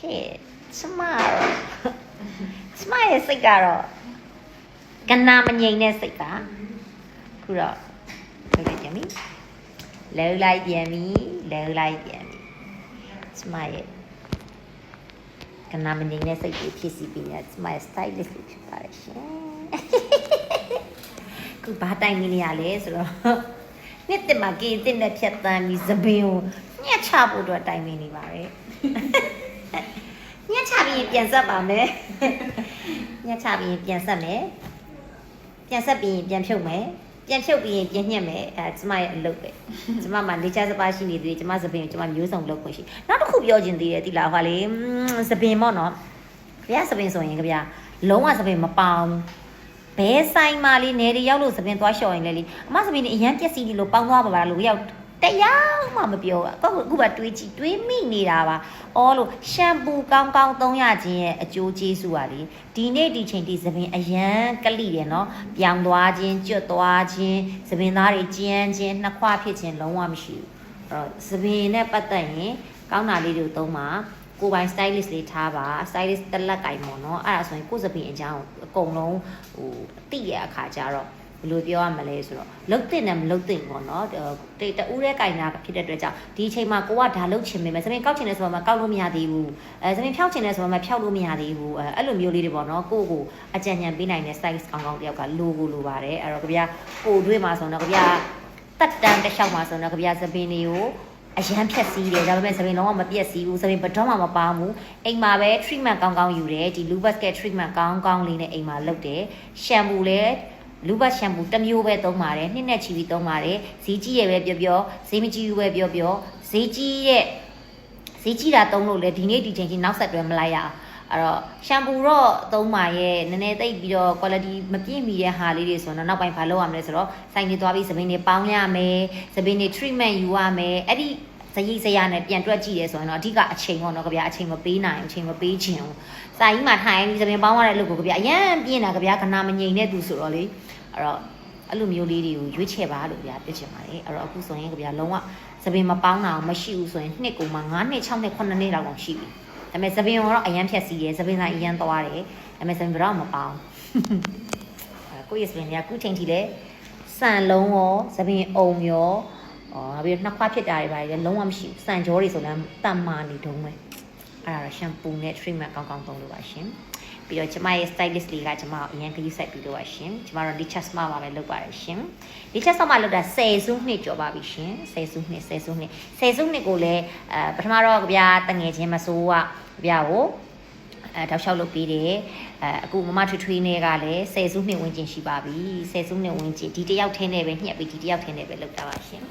ကဲကျမတော့ကျမရဲ့စိတ်ကတော့ကနာမငြိမ်တဲ့စိတ်ပါခုတော့လုပ်လိုက်ပြန်ပြီလှုပ်လိုက်ပြန်ပြီလှုပ်လိုက်ပြန်ပြီကျမရဲ့ကနာမငြိမ်တဲ့စိတ်ကိုဖြစ်စီပြီးနေကျမရဲ့ stylist လေးဖြစ်ပါတယ်ရှင်ခုဘာတိုင်နေရလဲဆိုတော့နှစ်တမကေတင်တဲ့ဖြတ်တန်းပြီးသပင်ကိုညှက်ချဖို့အတွက်တိုင်နေနေပါတယ်ညှက်ချ ပြီးရင်ပြန်ဆက်ပါမယ်ညှက်ချပြီးရင်ပြန်ဆက်မယ်ပြန်ဆက်ပြီးရင်ပြန်ဖြုတ်မယ်ပြန်ဖြုတ်ပြီးရင်ပြန်ညှက်မယ်အဲကျမရဲ့အလုပ်ပဲကျမမှာနေချစပါရှိနေသေးတယ်ကျမသပင်ကိုကျမမျိုးစုံလုပ်ခွင့်ရှိနောက်တစ်ခုပြောချင်သေးတယ်ဒီလားဟောလေ음သပင်ပေါ့နော်ဘုရားသပင်ဆိုရင်ကြဗျာလုံးဝသပင်မပေါအောင်ဘဲဆိုင်မာလေးနေရီရောက်လို့သပင်သွားလျှော်ရင်လေလေအမသပင်နေအရန်ပြက်စီးလို့ပေါင်းသွားပါပါလို့ရောက် တရားမှမပြောဘူးအခုအခုကတွေးကြည့်တွေးမိနေတာပါအော်လို့ရှမ်ပူကောင်းကောင်းသုံးရခြင်းရဲ့အကျိုးကျေးဇူးပါလေဒီနေ့ဒီချိန်ဒီသပင်အရန်ကလိတယ်နော်ပြောင်းသွားခြင်းကျွတ်သွားခြင်းသပင်သားတွေကျန်းခြင်းနှစ်ခွဖြစ်ခြင်းလုံးဝမရှိဘူးအဲ့တော့သပင်နဲ့ပတ်သက်ရင်ကောင်းတာလေးတွေသုံးပါကိုယ်ပိုင် stylist လေးထားပါ stylist တစ်လက်ကင်ပေါ့နော်အဲ့ဒါဆိုရင်ကိုယ်စပင်အကြောင်းအကုန်လုံးဟိုတိရအခါကျတော့ ဘယ်လိုပြောရမလဲဆိုတော့လုတ်တင်တယ်မလုတ်တင်ပေါ့နော်တေတူးတဲ့ကင်နာဖြစ်တဲ့အတွက်ကြောင့်ဒီအချိန်မှာကိုကဒါလုတ်ချင်ပေမဲ့စပင်ကောက်ချင်တယ်ဆိုတော့မကောက်လို့မရသေးဘူးအဲစပင်ဖြောက်ချင်တယ်ဆိုတော့မဖြောက်လို့မရသေးဘူးအဲအဲ့လိုမျိုးလေးတွေပေါ့နော်ကိုကိုအကြံဉာဏ်ပေးနိုင်တဲ့ stylist ကောင်းကောင်းတယောက်ကလိုကိုလိုပါတယ်အဲ့တော့ကြဗျာကိုတွေးမှာဆိုတော့ကြဗျာတက်တန်းတစ်လျှောက်မှာဆိုတော့ကြဗျာစပင်တွေကိုအရန်ဖြက်စီးတယ်ဒါပေမဲ့သပင်လုံးဝမပြက်စီးဘူးသပင်ဘယ်တော့မှမပါဘူးအိမ်မှာပဲ treatment ကောင်းကောင်းယူတယ်ဒီ lubus က treatment ကောင်းကောင်းလေးနဲ့အိမ်မှာလုပ်တယ် shampoo လည်း lubus shampoo တစ်မျိုးပဲသုံးပါတယ်နှစ်နဲ့ချီပြီးသုံးပါတယ်ဈေးကြီးရပဲပြောပြောဈေးမကြီးဘူးပဲပြောပြောဈေးကြီးရဲ့ဈေးကြီးတာသုံးလို့လေဒီနေ့ဒီချိန်ကြီးနောက်ဆက်တွဲမလိုက်ရအောင်အဲ့တော့ရှမ်ပူတော့သုံးပါရဲ့နည်းနည်းသိပ်ပြီးတော့ quality မပြည့်မီတဲ့ဟာလေးတွေဆိုတော့နောက်ပိုင်းဘာလုပ်ရမလဲဆိုတော့စိုင်းနေသွားပြီးသပင်တွေပေါင်းရမယ်သပင်တွေ treatment ယူရမယ်အဲ့ဒီ ဇရိဇရာနဲ့ပြန်တွက်ကြည့်ရဲဆိုရင်တော့အဓိကအချိန်ပေါ့နော်ကြဗျာအချိန်မပေးနိုင်အချိန်မပေးချင်ဘူးစာကြီးမှာထိုင်ပြီးသပင်ပေါင်းရတဲ့လူကိုကြဗျာအရန်ပြင်းတာကြဗျာခဏမငြိမ်တဲ့သူဆိုတော့လေအဲ့တော့အဲ့လိုမျိုးလေးတွေကိုရွေးချယ်ပါလို့ဗျာပြချင်ပါတယ်အဲ့တော့အခုဆိုရင်ကြဗျာလုံးဝသပင်မပေါင်းတာမရှိဘူးဆိုရင်နှစ်ကုန်မှ9နှစ်6နှစ်9နှစ်လောက်တော့ရှိပြီဒါပေမဲ့သပင်ကတော့အရန်ဖြက်စီးတယ်သပင်ဆိုင်အရန်သွားတယ်ဒါပေမဲ့သပင်ကတော့မပေါင်းအဲ့ကိုယ့်ရဲ့သပင်တွေကအခုချိန်ထိလဲစံလုံးရောသပင်အုံရော အော်ပြီးတော့နှစ်ခွဖြစ်တာတွေပါလေလုံးဝမရှိဘူးစံကြောတွေဆိုလည်းတန်မာနေတုံးပဲအဲ့ဒါတော့ရှမ်ပူနဲ့ treatment ကောင်းကောင်းသုံးလို့ပါရှင်ပြီးတော့ကျမရဲ့ stylist လေးကကျမကိုအရင်ခရီးဆက်ပြီးတော့ပါရှင်ကျမတို့ Lichas Smart မှာပဲလုပ်ပါတယ်ရှင် Lichas Smart မှာလုပ်တာ10စုနှစ်ကျော်ပါပြီရှင်10စုနှစ်10စုနှစ်10စုနှစ်ကိုလည်းအဲပထမတော့ကြဗျာတငယ်ချင်းမစိုးကကြဗျာကိုအဲတောက်လျှောက်လုပ်ပြီးတယ်အဲအခုမမထွေးထွေးနဲ့ကလည်း10စုနှစ်ဝင်ကျင်ရှိပါပြီ10စုနှစ်ဝင်ကျင်ဒီတစ်ယောက်ထင်းနဲ့ပဲညှက်ပြီးဒီတစ်ယောက်ထင်းနဲ့ပဲလုပ်တာပါရှင်